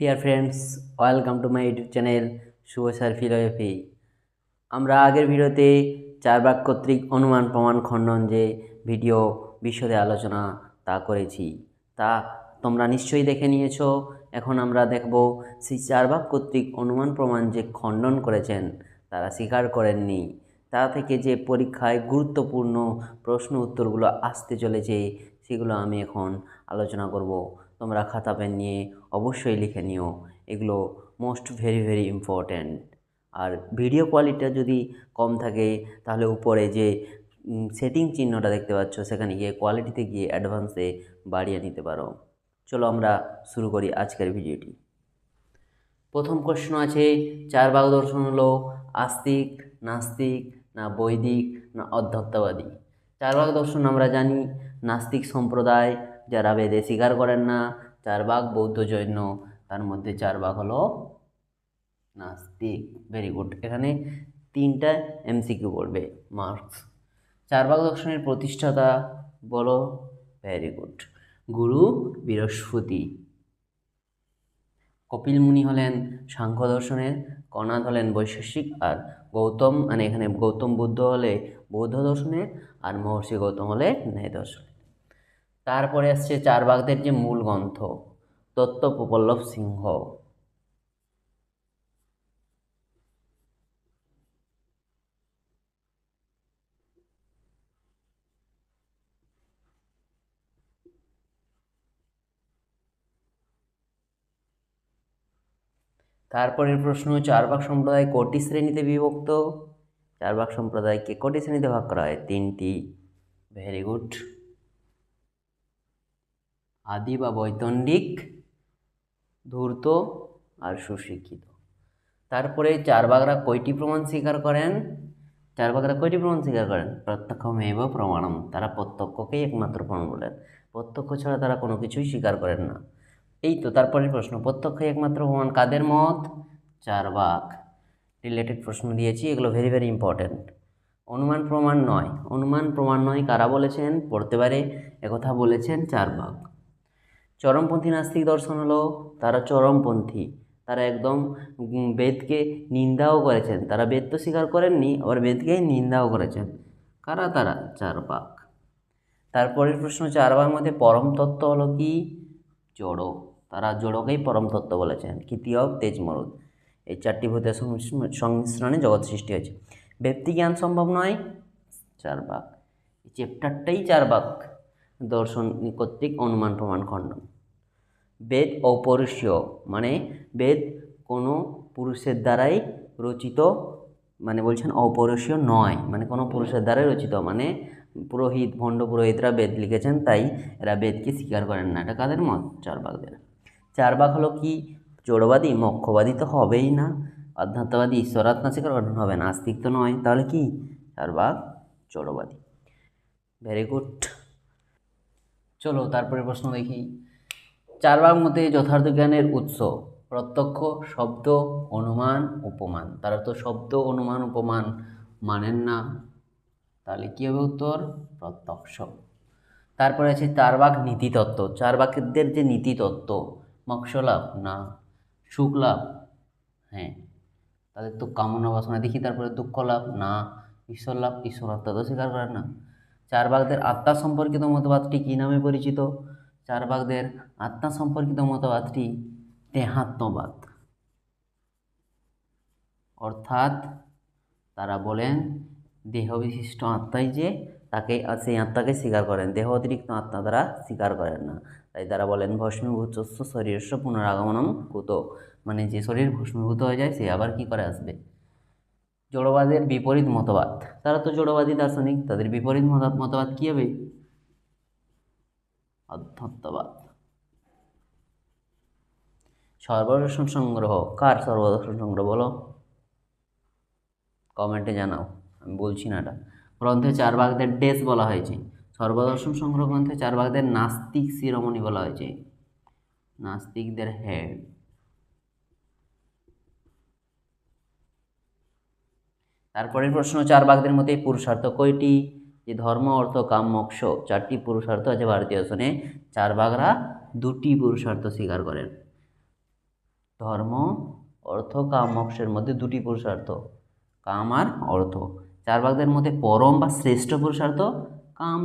Dear friends welcome to my YouTube channel Shubho sir philosophy আমরা আগের ভিডিওতে চার ভাগ কর্তৃক অনুমান প্রমাণ খণ্ডন যে ভিডিও বিশদে আলোচনা তা করেছি। তা তোমরা নিশ্চয়ই দেখে নিয়েছো। এখন আমরা দেখব সেই চার ভাগ কর্তৃক অনুমান প্রমাণ যে খণ্ডন করেছেন, তারা স্বীকার করেননি। তা থেকে যে পরীক্ষায় গুরুত্বপূর্ণ প্রশ্ন উত্তরগুলো আসতে চলেছে, সেগুলো আমি এখন আলোচনা করব। তোমরা খাতা, পেন নিয়ে অবশ্যই লিখে নিও। এগুলো মোস্ট ভেরি ভেরি ইম্পর্ট্যান্ট আর ভিডিও কোয়ালিটিটা যদি কম থাকে, তাহলে উপরে যে সেটিং চিহ্নটা দেখতে পাচ্ছ, সেখানে গিয়ে কোয়ালিটিতে গিয়ে অ্যাডভান্সে বাড়িয়ে নিতে পারো। চলো আমরা শুরু করি আজকের ভিডিওটি প্রথম প্রশ্ন আছে, চার ভাগ দর্শন হলো আস্তিক, নাস্তিক, না বৈদিক, না অধ্যাত্মবাদী চার ভাগ দর্শন আমরা জানি, নাস্তিক সম্প্রদায় যারা বেদে স্বীকার করেন না, চার ভাগ বৌদ্ধ জৈন, তার মধ্যে চার ভাগ হলো নাস্তিক। ভেরি গুড এখানে তিনটা এমসিকিউ পড়বে মার্কস চার ভাগ দর্শনের প্রতিষ্ঠাতা বলো? ভেরি গুড গুরু বৃহস্পতি। কপিল মুনি হলেন সাংখ্য দর্শনের কণাদ হলেন বৈশেষিক আর গৌতম মানে এখানে গৌতম বুদ্ধ হলে বৌদ্ধ দর্শনের আর মহর্ষি গৌতম হলে ন্যায় দর্শনের তারপরে আসছে চার বাগদের যে মূল গ্রন্থ তত্ত্ব প্রপল্লব সিংহ। তারপরের প্রশ্ন চারবাক সম্প্রদায় কটি শ্রেণীতে বিভক্ত? চারবাক সম্প্রদায়কে কটি শ্রেণীতে ভাগ করা হয়? তিনটি। ভেরি গুড আদি বা বৈতন্ডিক ধূর্ত আর সুশিক্ষিত। তারপরে চারবাগরা কয়টি প্রমাণ স্বীকার করেন? চারবাগরা কয়টি প্রমাণ স্বীকার করেন? প্রত্যক্ষমেব প্রমাণম। তারা প্রত্যক্ষকেই একমাত্র প্রমাণ বলেন। প্রত্যক্ষ ছাড়া তারা কোনো কিছুই স্বীকার করেন না। এই তো, তারপরের প্রশ্ন। প্রত্যক্ষ একমাত্র প্রমাণ কাদের মত? চার বাঘ। রিলেটেড প্রশ্ন দিয়েছি, এগুলো ভেরি ভেরি ইম্পর্ট্যান্ট অনুমান প্রমাণ নয়। অনুমান প্রমাণ নয় কারা বলেছেন? পড়তে পারে, একথা বলেছেন চার বাঘ। চরমপন্থী নাস্তিক দর্শন হলো তারা চরমপন্থী। তারা একদম বেদকে নিন্দাও করেছেন। তারা বেদ তো স্বীকার করেননি, আবার বেদকে নিন্দাও করেছেন। কারা তারা? চার বাঘ তারপরের প্রশ্ন চার বাঘ মধ্যে পরম তত্ত্ব হলো কি? জড়ো। তারা জড়কেই পরম তত্ত্ব বলেছেন। কীর্তিও তেজ মরুদ এই চারটি ভূতের সংমিশ্রণে জগৎ সৃষ্টি হয়েছে। ব্যক্তি জ্ঞান সম্ভব নয়? চার বাক এই চ্যাপ্টারটাই চার বাক দর্শন কর্তৃক অনুমান প্রমাণ খণ্ডন বেদ অপৌরুষীয় মানে বেদ কোনো পুরুষের দ্বারাই রচিত মানে বলছেন অপৌরুষীয় নয় মানে কোনো পুরুষের দ্বারাই রচিত মানে পুরোহিত, ভণ্ড পুরোহিতরা বেদ লিখেছেন, তাই এরা বেদকে স্বীকার করেন না। এটা কাদের মত? চারবাগদের চারবাগ হলো কি? জড়বাদী, মক্ষবাদী তো হবেই না। অধ্যাত্মবাদী ঈশ্বরাত্মা স্বীকার করেন হবে না, আস্তিক তো নয়। তাহলে কি? চারবাগ জড়বাদী। ভেরি গুড চলো তারপরে প্রশ্ন দেখি। চারবাগ মতে যথার্থ জ্ঞানের উৎস, প্রত্যক্ষ, শব্দ, অনুমান, উপমান। তারা তো শব্দ, অনুমান, উপমান মানেন না। তাহলে কী হবে উত্তর? প্রত্যক্ষ। তারপরে আছে চারবাক নীতিতত্ত্ব। চারবাকদের যে নীতিতত্ত্ব মৎস্যলাভ না সুখ লাভ হ্যাঁ তাদের তো কামনা বাসনা দেখি, তারপরে দুঃখ লাভ না ঈশ্বর লাভ ঈশ্বর আত্মা তো স্বীকার করেন না। চারবাগদের আত্মা সম্পর্কিত মতবাদটি কী নামে পরিচিত? চারবাগদের আত্মা সম্পর্কিত মতবাদটি দেহাত্মবাদ। অর্থাৎ তারা বলেন দেহ বিশিষ্ট আত্মাই যে তাকে, সেই আত্মাকে স্বীকার করেন। দেহ অতিরিক্ত আত্মা তারা স্বীকার করেন না। তাই তারা বলেন ভস্মীভূতস্ব শরীরস্ব পুনরাগমনম কুত। মানে যে শরীর ভস্মীভূত হয়ে যায়, সে আবার কি করে আসবে? জড়বাদের বিপরীত মতবাদ। তারা তো জড়বাদী দার্শনিক, তাদের বিপরীত মতবাদ কী হবে? অধ্যত্ববাদ সর্বদর্শন সংগ্রহ, কার সর্বদর্শন সংগ্রহ বলো? কমেন্টে জানাও, আমি বলছি না এটা। গ্রন্থে চার ভাগদের ডেস বলা হয়েছে। সর্বদর্শন সংগ্রহ গ্রন্থে চার ভাগদের নাস্তিক শিরোমণি বলা হয়েছে। নাস্তিকদের হেড তারপরের প্রশ্ন, চার ভাগদের মধ্যে পুরুষার্থ কয়টি? যে ধর্ম, অর্থ, কাম, মোক্ষ, চারটি পুরুষার্থ আছে ভারতীয় দর্শনে চার ভাগরা দুটি পুরুষার্থ স্বীকার করেন। ধর্ম, অর্থ, কাম, মোক্ষের মধ্যে দুটি পুরুষার্থ, কাম আর অর্থ। চার ভাগদের মধ্যে পরম বা শ্রেষ্ঠ পুরুষার্থ, কাম।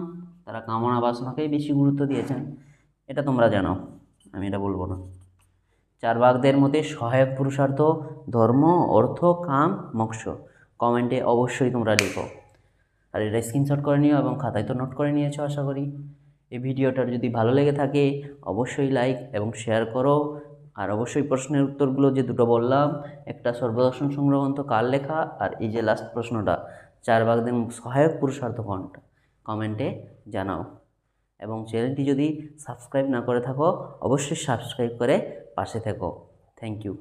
তারা কামনা বাসনাকেই বেশি গুরুত্ব দিয়েছেন। এটা তোমরা জানো, আমি এটা বলব না। চার ভাগদের মধ্যে সহায়ক পুরুষার্থ ধর্ম, অর্থ, কাম, মোক্ষ। কমেন্টে অবশ্যই তোমরা লিখো। আর এটা স্ক্রিনশট করে নিও এবং খাতায় তো নোট করে নিয়েছো, আশা করি। এই ভিডিওটার যদি ভালো লেগে থাকে, অবশ্যই লাইক এবং শেয়ার করো। আর অবশ্যই প্রশ্নের উত্তরগুলো যে দুটো বললাম, একটা সর্বদর্শন সংগ্রহন্ত কার লেখা, আর এই যে লাস্ট প্রশ্নটা, চার ভাগদের সহায়ক পুরুষার্থ কোনটা কমেন্টে জানাও। এবং চ্যানেলটি যদি সাবস্ক্রাইব না করে থাকো, অবশ্যই সাবস্ক্রাইব করে পাশে থেকো। Thank you